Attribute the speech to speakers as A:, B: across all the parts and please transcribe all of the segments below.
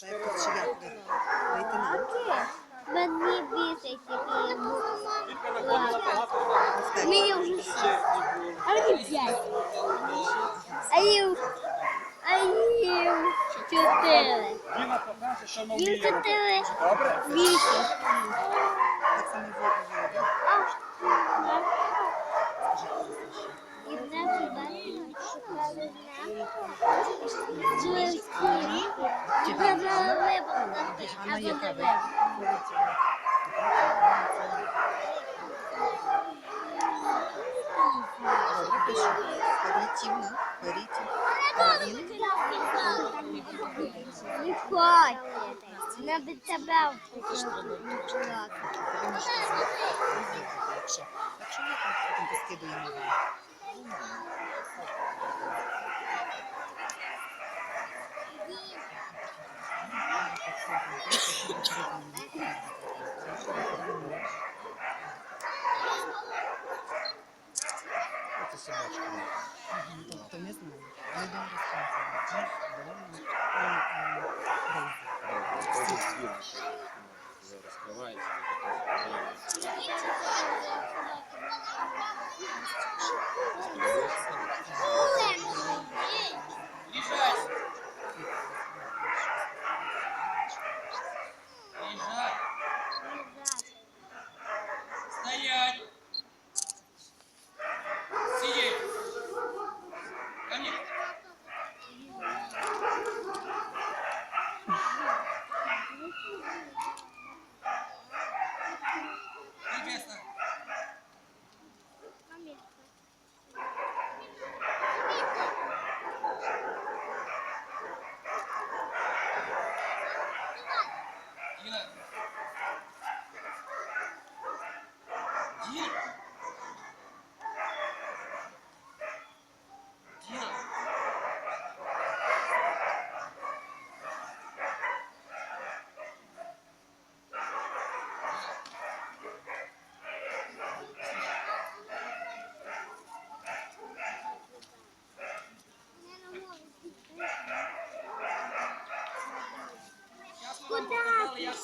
A: Шеф, чи як? Лейтенант.
B: Мені бісить, який. Мені вже все. А мені п'ять. А їм, а їм чотири.
C: Діна покаже, що ми
B: Їм чотири.
C: Добре?
B: Вісім.
A: Так само ви говорите.
B: І в нас бачимо, Джерсі. І або
A: яка
B: не
A: ви?
B: Не хоче. Не би тебе
A: знати. Якщо. Ні, то потім поскидуємо вам. Тобто не знаю. Не добре сказати.
D: розкривається.
E: Стоять! Look at that.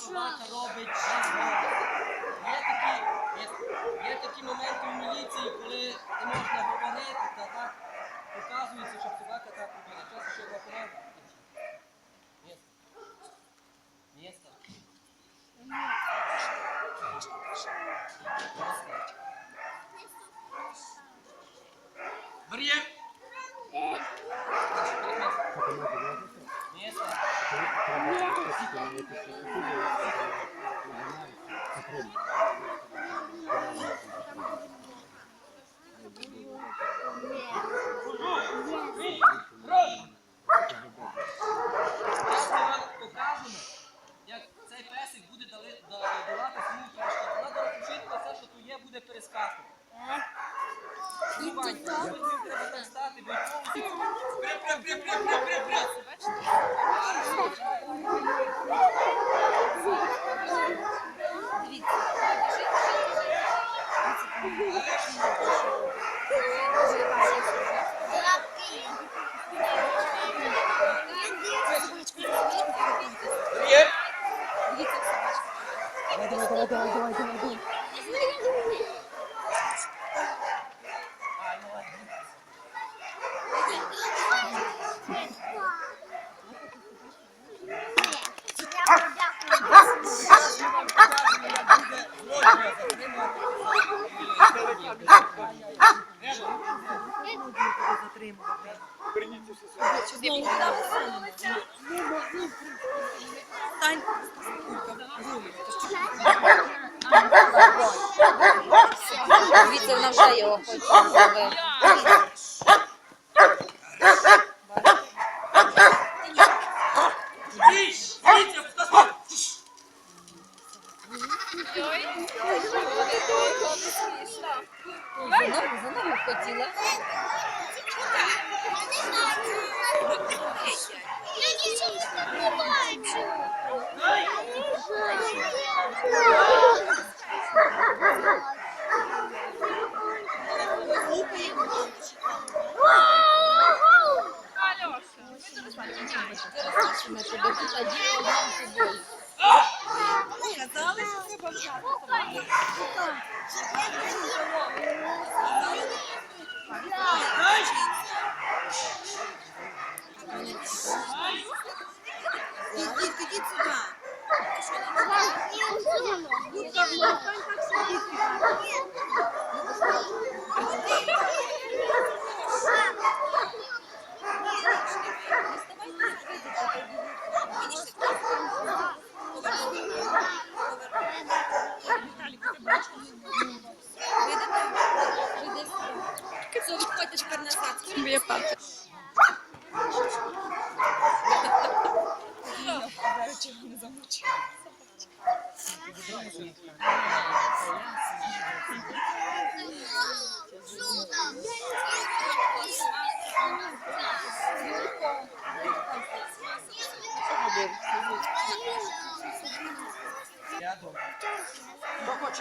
E: Собака робить. Є такі, є, є такі моменти в міліції, коли не можна говорити, та так показується, що собака так робила. Часто ще. Місто. Місто. Бар'єр. Місто. Зараз ми вам покажемо, як цей песик буде дали- да- давати свою трошки. Треба розпочити все, що тут є, буде перескакувати. Ну, Ванька, сьогодні треба так стати, бо повністю... Прям, прям, прям, прям, прям, прям, прям. Бар'єр.
A: Давай, давай, давай, давай, давай, давай, давай.
E: Ай, молодець. Зараз ми вам покажемо, як буде
F: вона вже його хоче зловити.
E: Тиш, Вітя, хто Тиш.
F: За ногу, за ногу хотіла.
B: Я нічого не бачу.
F: Ми тебе а Діма одним собою.
G: Казали, що це бабчата. Ідіть, ідіть сюди.
F: Все,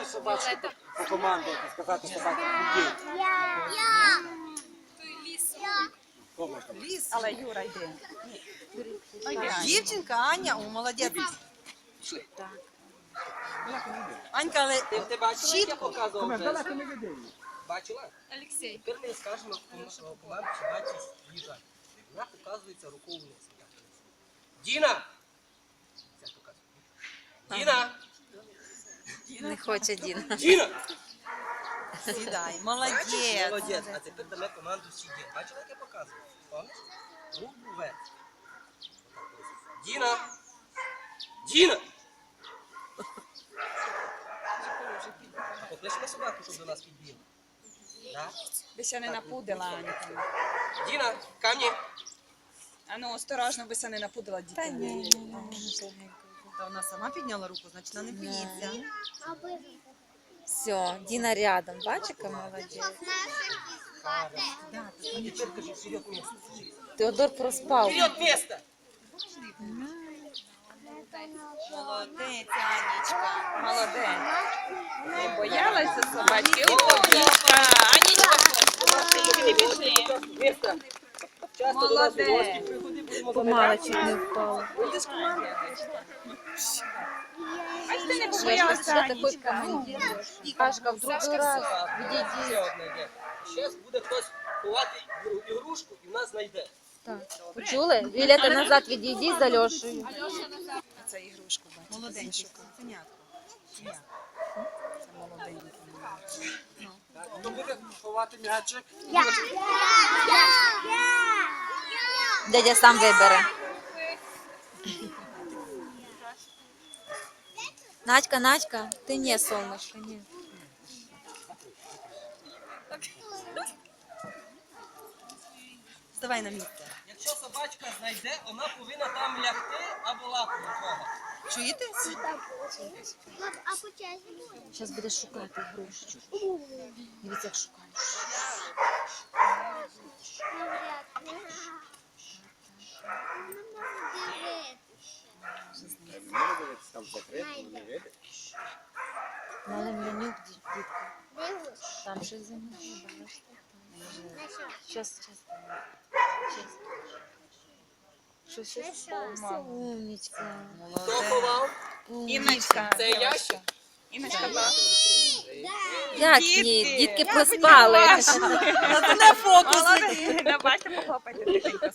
C: Хто собачку по команду сказати собаку? Кому?
G: Ліс. Але Юра йде. Дівчинка, Аня, о, молодець. Анька, але
E: Ти, бачила, як я показував? Жест? Бачила?
F: Олексій.
E: Тепер ми скажемо що бачиш їжа. Вона показується рукою вниз. Діна! Діна!
F: Не хоче Діна.
E: Діна!
G: сідай.
E: Бачиш?
G: Молодець.
E: Молодець. А тепер дамо команду сидіти. Бачила, як я показую? Помниш? Руку вверх. Діна! Діна! Покличемо собаку, щоб до нас підбігла. Да?
H: Би не напудила Аня.
E: Діна, камні.
H: А ну, осторожно, би не напудила дітей.
G: Та вона сама підняла руку, значить вона не боїться.
F: Все, Діна рядом. Бачиш, яка молодець.
E: Тепер кажи, вперед місце.
F: Теодор проспав.
E: Вперед місце!
G: Молодець, Анічка.
H: Молодець. Не боялася собачки. Умнічка. Анічка, не біжи.
E: Місце! Часто до нас в гості
H: Молодець.
F: Помала чуть не впала.
H: Ти не побоялася,
F: командир. Пашка, в другий раз.
E: Є. Зараз буде хтось ховати ігрушку і в нас знайде.
F: Так. Почули? Вілята назад відійдіть за Льошею.
H: Це ігрушку бачите.
G: Молоденька. Понятно.
H: Це молоденький.
C: Хто буде ховати м'ячик?
F: Дядя сам вибере. Надька, Надька, ти не, солнышко, ні.
G: Вставай на місце.
E: Якщо собачка знайде, вона повинна там лягти або лапу кого.
G: Чуєте?
B: А по часі?
F: Зараз буде шукати ігрушечку. Дивіться, як шукає.
D: Не дивитися, там закрито, не видно.
F: Мали менюк, дітка. Там щось за мною. Щас, щас. Щас. Щось, щось. Умничка.
E: Хто ховав?
H: Іночка.
E: Це ящик?
H: Іночка, так.
F: Як ні? Дітки проспали.
G: Це не фокус.
H: Давайте похлопайте тихенько.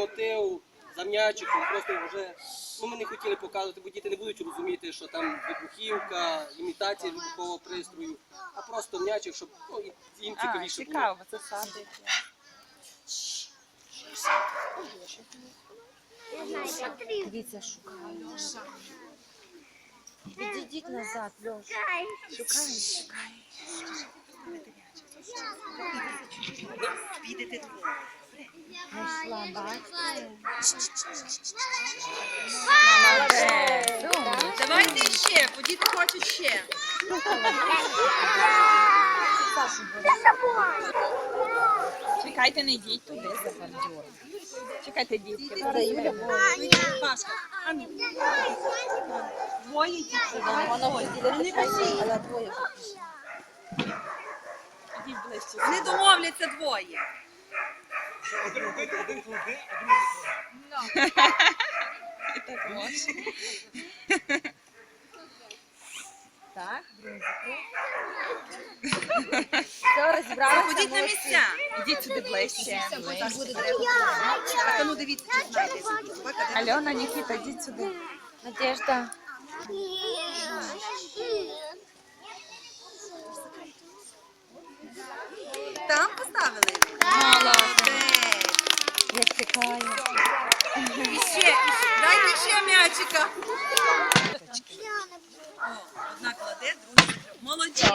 E: Ось мотив за м'ячиком. Просто вже ну, ми не хотіли показувати, бо діти не будуть розуміти, що там вибухівка, імітація вибухового пристрою, а просто м'ячик, щоб ну, їм
H: А,
E: цікавіше було.
H: цікаво, це садик.
F: Дивіться, шукає. Відійдіть назад, Льош. Шукає, шукає. Знайшла,
G: Давайте ще, бо діти хочуть ще.
H: Чекайте, не йдіть туди за бордюр. Чекайте, дітки. Двоє дітей.
F: Воно поділиться, але двоє.
H: Ідіть ближче. Вони домовляться двоє. І так можна.
F: Так, друзі. Все, розібралися.
H: Заходіть на
F: молодці.
H: місця. Ідіть сюди ближче.
G: Так, а ну дивіться, чи знаєте собака, де
H: Альона, Нікіта, йдіть сюди.
F: Надежда.
G: там поставили?
H: Молодець.
F: Я чекаю.
G: Ще, дайте ще м'ячика. Одна кладе, друга. Молодець.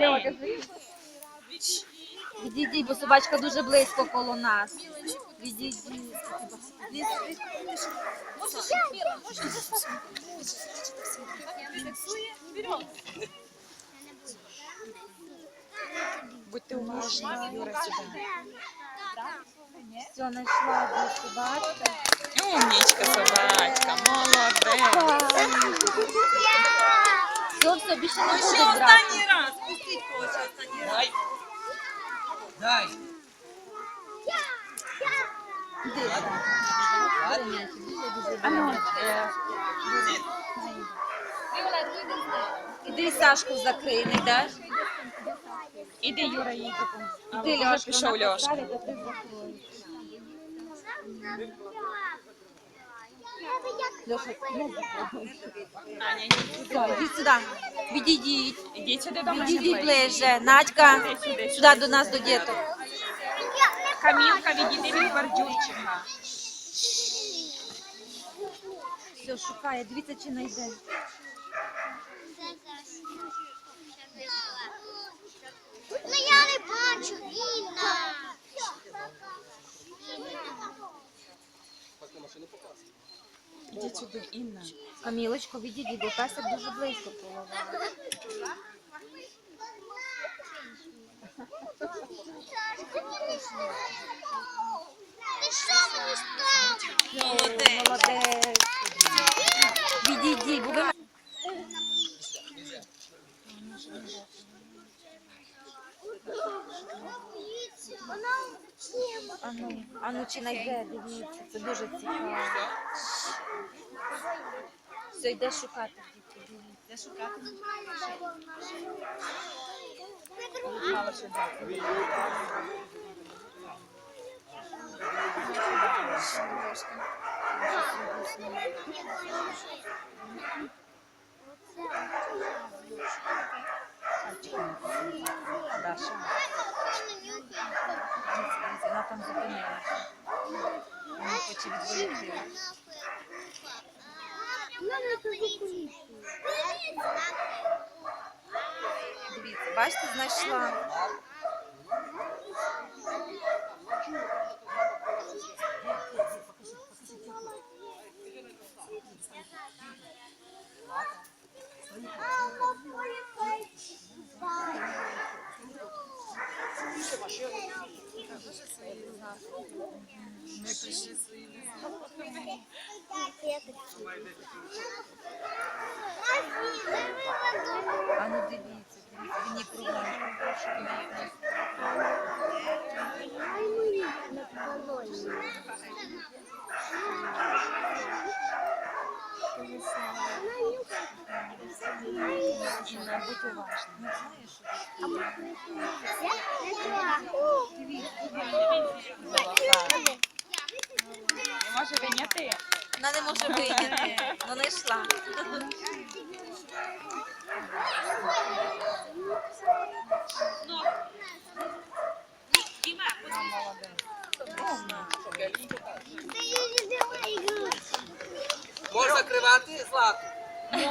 H: Молодці.
F: Відійдіть, бо собачка дуже близько коло нас. Відійдіть.
H: Будьте уважні, Юра, сюди.
F: Все, знайшла дві собачки.
H: Умнічка собачка, молодець.
F: Все, все, більше не
G: Ще
F: буде брати.
G: раз. Пустіть когось останній раз.
E: Дай.
F: Іди, так.
H: Ну, е,
F: Іди Сашку закрий, не йдеш?
H: Іди, Юра, їй допомогти.
F: Іди, Льошка,
H: пішов
F: вона
H: Льошка.
F: поставить, а ти закроєш. Льоша, не закрой.
H: Аня, йдіть сюди.
F: Відійдіть.
H: Ідіть сюди до мене
F: Відійдіть
H: ближче.
F: ближче. Надька, сюди до нас, до діток.
H: Камілка, відійди від бордюрчика.
F: Все, шукає, дивіться, чи знайде.
B: Ну я не бачу, Інна.
H: Ідіть сюди, Інна.
F: Камілочко, відійди, бо песик дуже близько коло.
B: Ти що мені став?
F: Молодець. Молодець. Відійдіть, бо ви...
B: Вона вчила.
F: Чи знайде, дивіться, це дуже цікаво. Все, йде шукати, дітки, дивіться.
H: Мало сюди. Даша. Вона там зупинилася. Хоче
F: бачите, знайшла. Дивіться, кругом. Будь уважна. Знаєш,
H: може виняти.
F: Вона не може вийняти. Ну, знайшла.
E: Можеш закривати злату.
H: Ні,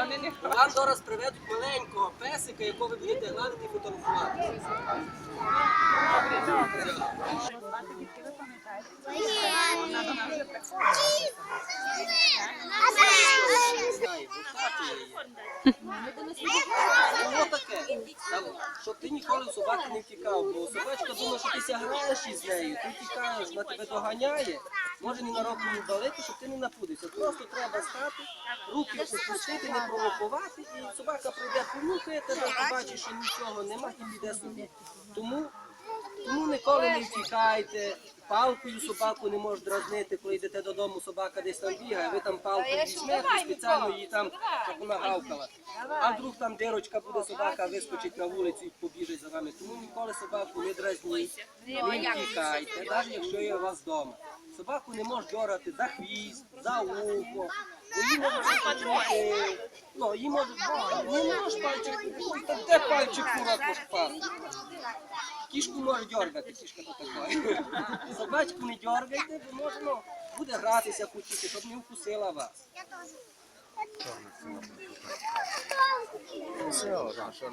H: вони не
E: Вам зараз приведуть маленького песика, якого ви будете гладити і фотографувати. Щоб ти ніколи собаки не втікав, бо собачка думає, що ти граєш із нею, ти втікаєш, вона тебе доганяє, може ненароком не далеко, щоб ти не напудився. Просто треба стати, руки опустити, не провокувати, і собака прийде, понюхає тебе, побачиш, що нічого нема, і піде собі. Тому, тому ніколи не втікайте. Палкою собаку не можеш дразнити, коли йдете додому, собака десь там бігає, ви там палку візьмете, спеціально її там, щоб вона гавкала. А вдруг там дирочка буде собака, вискочить на вулицю і побіжить за вами. Тому ніколи собаку не дразніть, не втікайте, навіть якщо є у вас вдома. Собаку не можеш дьорати за хвіст, за ухо, бо її можуть почути, ну, її можуть, не можеш пальчик, де пальчик курак впасти? Кішку може дергати, кішка то така. Собачку не дергайте, бо може, ну, буде гратися хотіти, щоб не вкусила вас.
D: Все, що